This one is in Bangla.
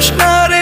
কৃষ্ণারে